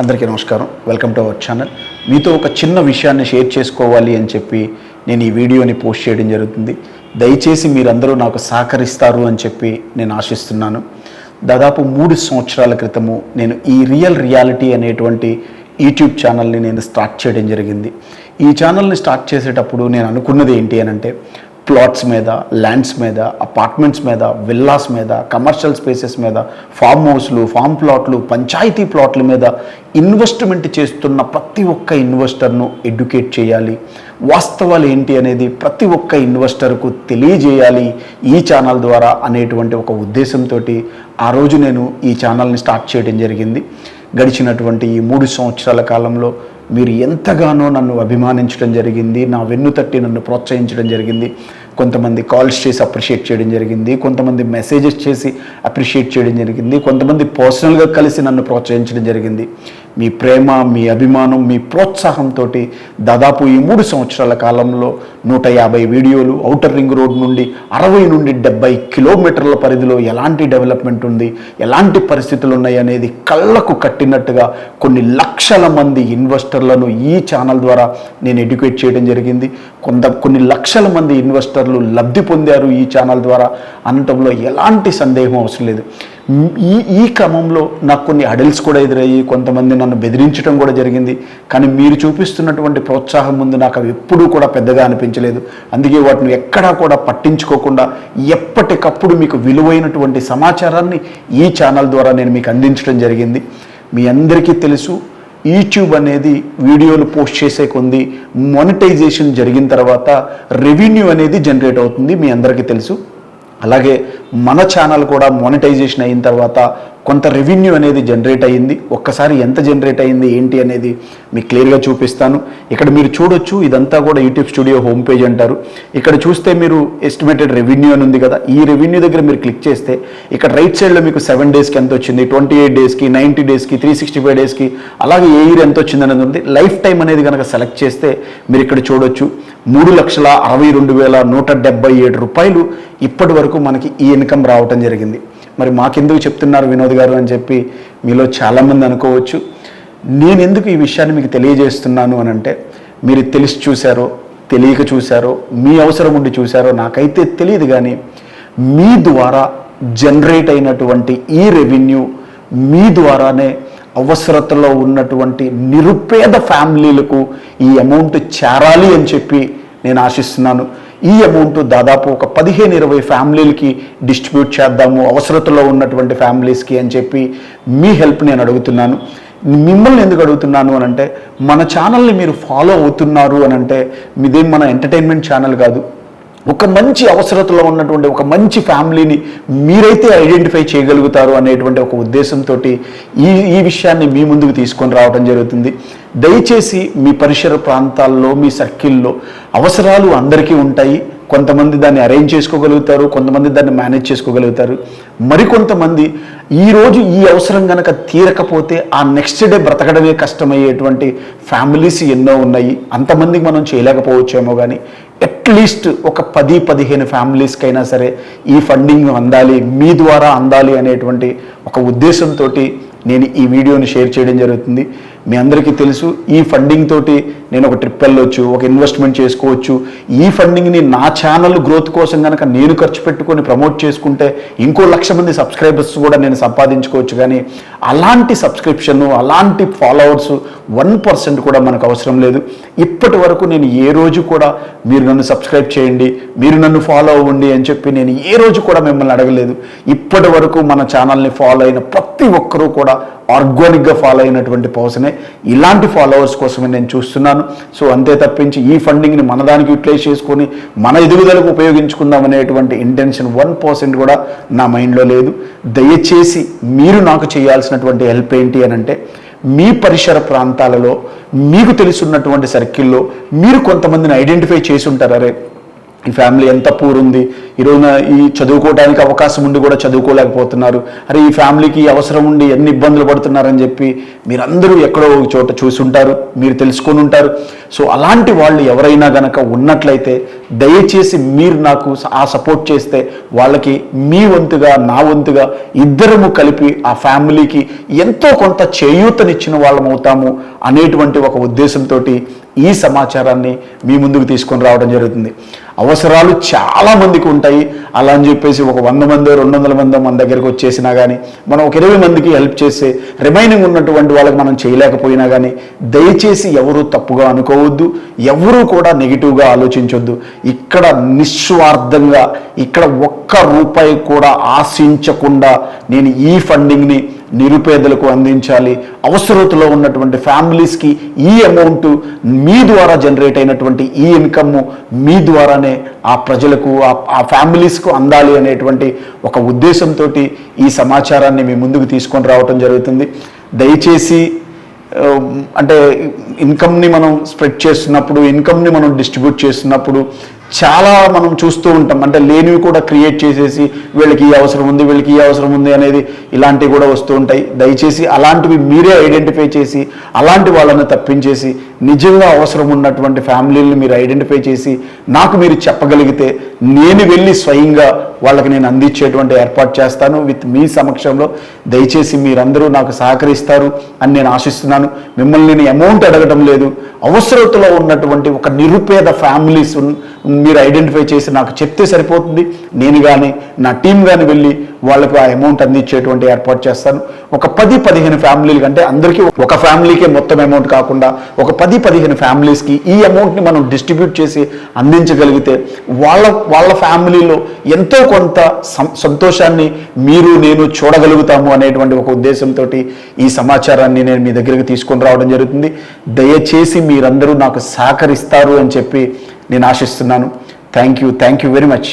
అందరికీ నమస్కారం. Welcome to our channel మీతో ఒక చిన్న విషయాన్ని షేర్ చేసుకోవాలి అని చెప్పి నేను ఈ వీడియోని పోస్ట్ చేయడం జరుగుతుంది. దయచేసి మీరందరూ నాకు సహకరిస్తారు అని చెప్పి నేను ఆశిస్తున్నాను. దాదాపు మూడు సంవత్సరాల క్రితము నేను ఈ రియల్ రియాలిటీ అనేటువంటి యూట్యూబ్ ఛానల్ని నేను స్టార్ట్ చేయడం జరిగింది. ఈ ఛానల్ని స్టార్ట్ చేసేటప్పుడు నేను అనుకున్నది ఏంటి అని అంటే ప్లాట్స్ మీద ల్యాండ్స్ మీద అపార్ట్మెంట్స్ మీద విల్లాస్ మీద కమర్షియల్ స్పేసెస్ మీద ఫామ్ హౌస్లు ఫామ్ ప్లాట్లు పంచాయతీ ప్లాట్ల మీద ఇన్వెస్ట్మెంట్ చేస్తున్న ప్రతి ఒక్క ఇన్వెస్టర్ను ఎడ్యుకేట్ చేయాలి. వాస్తవాలు ఏంటి అనేది ప్రతి ఒక్క ఇన్వెస్టర్కు తెలియజేయాలి ఈ ఛానల్ ద్వారా అనేటువంటి ఒక ఉద్దేశంతో ఆ రోజు నేను ఈ ఛానల్ని స్టార్ట్ చేయడం జరిగింది. గడిచినటువంటి ఈ మూడు సంవత్సరాల కాలంలో మీరు ఎంతగానో నన్ను అభిమానించడం జరిగింది నా వెన్ను తట్టి నన్ను ప్రోత్సహించడం జరిగింది కొంతమంది కాల్స్ చేసి అప్రిషియేట్ చేయడం జరిగింది కొంతమంది మెసేజెస్ చేసి అప్రిషియేట్ చేయడం జరిగింది కొంతమంది పర్సనల్గా కలిసి నన్ను ప్రోత్సహించడం జరిగింది. మీ ప్రేమ మీ అభిమానం మీ ప్రోత్సాహంతో దాదాపు ఈ మూడు సంవత్సరాల కాలంలో నూట యాభై వీడియోలు ఔటర్ రింగ్ రోడ్ నుండి అరవై నుండి డెబ్బై కిలోమీటర్ల పరిధిలో ఎలాంటి డెవలప్మెంట్ ఉంది ఎలాంటి పరిస్థితులు ఉన్నాయి అనేది కళ్ళకు కట్టినట్టుగా కొన్ని లక్షల మంది ఇన్వెస్టర్లను ఈ ఛానల్ ద్వారా నేను ఎడ్యుకేట్ చేయడం జరిగింది. కొంత కొన్ని లక్షల మంది ఇన్వెస్టర్లు లబ్ధి పొందారు ఈ ఛానల్ ద్వారా. అనటంలో ఎలాంటి సందేహం అవసరం లేదు. ఈ ఈ క్రమంలో నాకు కొన్ని అడల్ట్స్ కూడా ఎదురయ్యి కొంతమంది నన్ను బెదిరించడం కూడా జరిగింది. కానీ మీరు చూపిస్తున్నటువంటి ప్రోత్సాహం ముందు నాకు అవి ఎప్పుడూ కూడా పెద్దగా అనిపించలేదు. అందుకే వాటిని ఎక్కడా కూడా పట్టించుకోకుండా ఎప్పటికప్పుడు మీకు విలువైనటువంటి సమాచారాన్ని ఈ ఛానల్ ద్వారా నేను మీకు అందించడం జరిగింది. మీ అందరికీ తెలుసు యూట్యూబ్ అనేది వీడియోలు పోస్ట్ చేసే కొంది మానిటైజేషన్ జరిగిన తర్వాత రెవెన్యూ అనేది జనరేట్ అవుతుంది. మీ అందరికీ తెలుసు. అలాగే మన ఛానల్ కూడా మానిటైజేషన్ అయిన తర్వాత కొంత రెవెన్యూ అనేది జనరేట్ అయ్యింది. ఒక్కసారి ఎంత జనరేట్ అయింది ఏంటి అనేది మీకు క్లియర్గా చూపిస్తాను. ఇక్కడ మీరు చూడొచ్చు ఇదంతా కూడా యూట్యూబ్ స్టూడియో హోమ్ పేజ్ అంటారు. ఇక్కడ చూస్తే మీరు ఎస్టిమేటెడ్ రెవెన్యూ అని ఉంది కదా. ఈ రెవెన్యూ దగ్గర మీరు క్లిక్ చేస్తే ఇక్కడ రైట్ సైడ్లో మీకు సెవెన్ డేస్కి ఎంత వచ్చింది ట్వంటీ ఎయిట్ డేస్కి నైంటీ డేస్కి త్రీ సిక్స్టీ ఫైవ్ డేస్కి అలాగే ఏ ఇయర్ ఎంత వచ్చింది అనేది ఉంది. లైఫ్ టైం అనేది కనుక సెలెక్ట్ చేస్తే మీరు ఇక్కడ చూడొచ్చు. మూడు లక్షల అరవై రెండు వేల నూట డెబ్బై ఏడు రూపాయలు ఇప్పటి వరకు మనకి ఈ ఇన్కమ్ రావటం జరిగింది. మరి మాకెందుకు చెప్తున్నారు వినోద్ గారు అని చెప్పి మీలో చాలామంది అనుకోవచ్చు. నేను ఎందుకు ఈ విషయాన్ని మీకు తెలియజేస్తున్నాను అని అంటే మీరు తెలిసి చూశారో తెలియక చూశారో మీ అవసరం ఉండి చూశారో నాకైతే తెలియదు కానీ మీ ద్వారా జనరేట్ అయినటువంటి ఈ రెవెన్యూ మీ ద్వారానే అవసరతలో ఉన్నటువంటి నిరుపేద ఫ్యామిలీలకు ఈ అమౌంట్ చేరాలి అని చెప్పి నేను ఆశిస్తున్నాను. ఈ అమౌంట్ దాదాపు ఒక పదిహేను ఇరవై ఫ్యామిలీలకి డిస్ట్రిబ్యూట్ చేద్దాము అవసరతలో ఉన్నటువంటి ఫ్యామిలీస్కి అని చెప్పి మీ హెల్ప్ నేను అడుగుతున్నాను. మిమ్మల్ని ఎందుకు అడుగుతున్నాను అని అంటే మన ఛానల్ని మీరు ఫాలో అవుతున్నారు అని అంటే ఇదేం మన ఎంటర్టైన్మెంట్ ఛానల్ కాదు. ఒక మంచి అవసరతలో ఉన్నటువంటి ఒక మంచి ఫ్యామిలీని మీరైతే ఐడెంటిఫై చేయగలుగుతారు అనేటువంటి ఒక ఉద్దేశంతో ఈ ఈ విషయాన్ని మీ ముందుకు తీసుకొని రావడం జరుగుతుంది. దయచేసి మీ పరిసర ప్రాంతాల్లో మీ సర్కిల్లో అవసరాలు అందరికీ ఉంటాయి. కొంతమంది దాన్ని అరేంజ్ చేసుకోగలుగుతారు కొంతమంది దాన్ని మేనేజ్ చేసుకోగలుగుతారు. మరికొంతమంది ఈరోజు ఈ అవసరం కనుక తీరకపోతే ఆ నెక్స్ట్ డే బ్రతకడమే కష్టమయ్యేటువంటి ఫ్యామిలీస్ ఎన్నో ఉన్నాయి. అంతమందికి మనం చేయలేకపోవచ్చేమో కానీ అట్లీస్ట్ ఒక పది పదిహేను ఫ్యామిలీస్కైనా సరే ఈ ఫండింగ్ అందాలి మీ ద్వారా అందాలి అనేటువంటి ఒక ఉద్దేశంతో నేను ఈ వీడియోని షేర్ చేయడం జరుగుతుంది. మీ అందరికీ తెలుసు ఈ ఫండింగ్ తోటి నేను ఒక ట్రిప్ వెళ్ళొచ్చు ఒక ఇన్వెస్ట్మెంట్ చేసుకోవచ్చు. ఈ ఫండింగ్ని నా ఛానల్ గ్రోత్ కోసం కనుక నేను ఖర్చు పెట్టుకొని ప్రమోట్ చేసుకుంటే ఇంకో లక్ష మంది సబ్స్క్రైబర్స్ కూడా నేను సంపాదించుకోవచ్చు. కానీ అలాంటి సబ్స్క్రిప్షన్ అలాంటి ఫాలోవర్స్ వన్ పర్సెంట్ కూడా మనకు అవసరం లేదు. ఇప్పటి వరకు నేను ఏ రోజు కూడా మీరు నన్ను సబ్స్క్రైబ్ చేయండి మీరు నన్ను ఫాలో అవ్వండి అని చెప్పి నేను ఏ రోజు కూడా మిమ్మల్ని అడగలేదు. ఇప్పటి వరకు మన ఛానల్ని ఫాలో అయిన ప్రతి ఒక్కరూ కూడా ఆర్గానిక్గా ఫాలో అయినటువంటి పర్సనే ఇలాంటి ఫాలోవర్స్ కోసమే నేను చూస్తున్నాను. సో అంతే తప్పించి ఈ ఫండింగ్ని మన దానికి యూటిలైజ్ చేసుకొని మన ఎదుగుదలకు ఉపయోగించుకుందాం అనేటువంటి ఇంటెన్షన్ వన్ పర్సెంట్ కూడా నా మైండ్లో లేదు. దయచేసి మీరు నాకు చేయాల్సినటువంటి హెల్ప్ ఏంటి అని అంటే మీ పరిసర ప్రాంతాలలో మీకు తెలుసున్నటువంటి సర్కిల్లో మీరు కొంతమందిని ఐడెంటిఫై చేసి ఉంటారు అరే ఈ ఫ్యామిలీ ఎంత పూర్ ఉంది. ఈరోజున ఈ చదువుకోవడానికి అవకాశం ఉండి కూడా చదువుకోలేకపోతున్నారు. అరే ఈ ఫ్యామిలీకి అవసరం ఉండి ఎన్ని ఇబ్బందులు పడుతున్నారని చెప్పి మీరందరూ ఎక్కడో ఒక చోట చూసుంటారు మీరు తెలుసుకొని ఉంటారు. సో అలాంటి వాళ్ళు ఎవరైనా గనక ఉన్నట్లయితే దయచేసి మీరు నాకు ఆ సపోర్ట్ చేస్తే వాళ్ళకి మీ వంతుగా నా వంతుగా ఇద్దరము కలిపి ఆ ఫ్యామిలీకి ఎంతో కొంత చేయూతనిచ్చిన వాళ్ళం అవుతాము అనేటువంటి ఒక ఉద్దేశంతో ఈ సమాచారాన్ని మీ ముందుకు తీసుకొని రావడం జరుగుతుంది. అవసరాలు చాలా మందికి ఉంటాయి. అలా అని చెప్పేసి ఒక వంద మంది రెండు వందల మంది మన దగ్గరికి వచ్చేసినా కానీ మనం ఒక ఇరవై మందికి హెల్ప్ చేస్తే రిమైనింగ్ ఉన్నటువంటి వాళ్ళకి మనం చేయలేకపోయినా కానీ దయచేసి ఎవరు తప్పుగా అనుకోవద్దు. ఎవరూ కూడా నెగిటివ్గా ఆలోచించొద్దు. ఇక్కడ నిస్వార్థంగా ఇక్కడ ఒక్క రూపాయి కూడా ఆశించకుండా నేను ఈ ఫండింగ్ని నిరుపేదలకు అందించాలి. అవసరతలో ఉన్నటువంటి ఫ్యామిలీస్కి ఈ అమౌంట్ మీ ద్వారా జనరేట్ అయినటువంటి ఈ ఇన్కమ్ మీ ద్వారానే ఆ ప్రజలకు ఆ- ఆ ఫ్యామిలీస్కు అందాలి అనేటువంటి ఒక ఉద్దేశంతో ఈ సమాచారాన్ని మీ ముందుకు తీసుకొని రావటం జరుగుతుంది. దయచేసి అంటే ఇన్కమ్ని మనం స్ప్రెడ్ చేస్తున్నప్పుడు ఇన్కమ్ని మనం డిస్ట్రిబ్యూట్ చేస్తున్నప్పుడు చాలా మనం చూస్తూ ఉంటాం. అంటే లేనివి కూడా క్రియేట్ చేసేసి వీళ్ళకి ఈ అవసరం ఉంది వీళ్ళకి ఈ అవసరం ఉంది అనేది ఇలాంటివి కూడా వస్తూ ఉంటాయి. దయచేసి అలాంటివి మీరే ఐడెంటిఫై చేసి అలాంటి వాళ్ళని తప్పించేసి నిజంగా అవసరం ఉన్నటువంటి ఫ్యామిలీని మీరు ఐడెంటిఫై చేసి నాకు మీరు చెప్పగలిగితే నేను వెళ్ళి స్వయంగా వాళ్ళకి నేను అందించేటువంటి ఏర్పాటు చేస్తాను. విత్ మీ సమక్షంలో దయచేసి మీరందరూ నాకు సహకరిస్తారు అని నేను ఆశిస్తున్నాను. మిమ్మల్ని నేను అమౌంట్ అడగటం లేదు. అవసరతలో ఉన్నటువంటి ఒక నిరుపేద ఫ్యామిలీస్ మీరు ఐడెంటిఫై చేసి నాకు చెప్తే సరిపోతుంది. నేను కానీ నా టీం కానీ వెళ్ళి వాళ్ళకి ఆ అమౌంట్ అందించేటువంటి ఏర్పాటు చేస్తాను. ఒక పది పదిహేను ఫ్యామిలీలు కంటే అందరికీ ఒక ఫ్యామిలీకే మొత్తం అమౌంట్ కాకుండా ఒక పది పదిహేను ఫ్యామిలీస్కి ఈ అమౌంట్ని మనం డిస్ట్రిబ్యూట్ చేసి అందించగలిగితే వాళ్ళ వాళ్ళ ఫ్యామిలీలో ఎంతో కొంత సం- సంతోషాన్ని మీరు నేను చూడగలుగుతాము అనేటువంటి ఒక ఉద్దేశంతో ఈ సమాచారాన్ని నేను మీ దగ్గరికి తీసుకొని రావడం జరుగుతుంది. దయచేసి మీరందరూ నాకు సహకరిస్తారు అని చెప్పి నేను ఆశిస్తున్నాను. Thank you thank you very much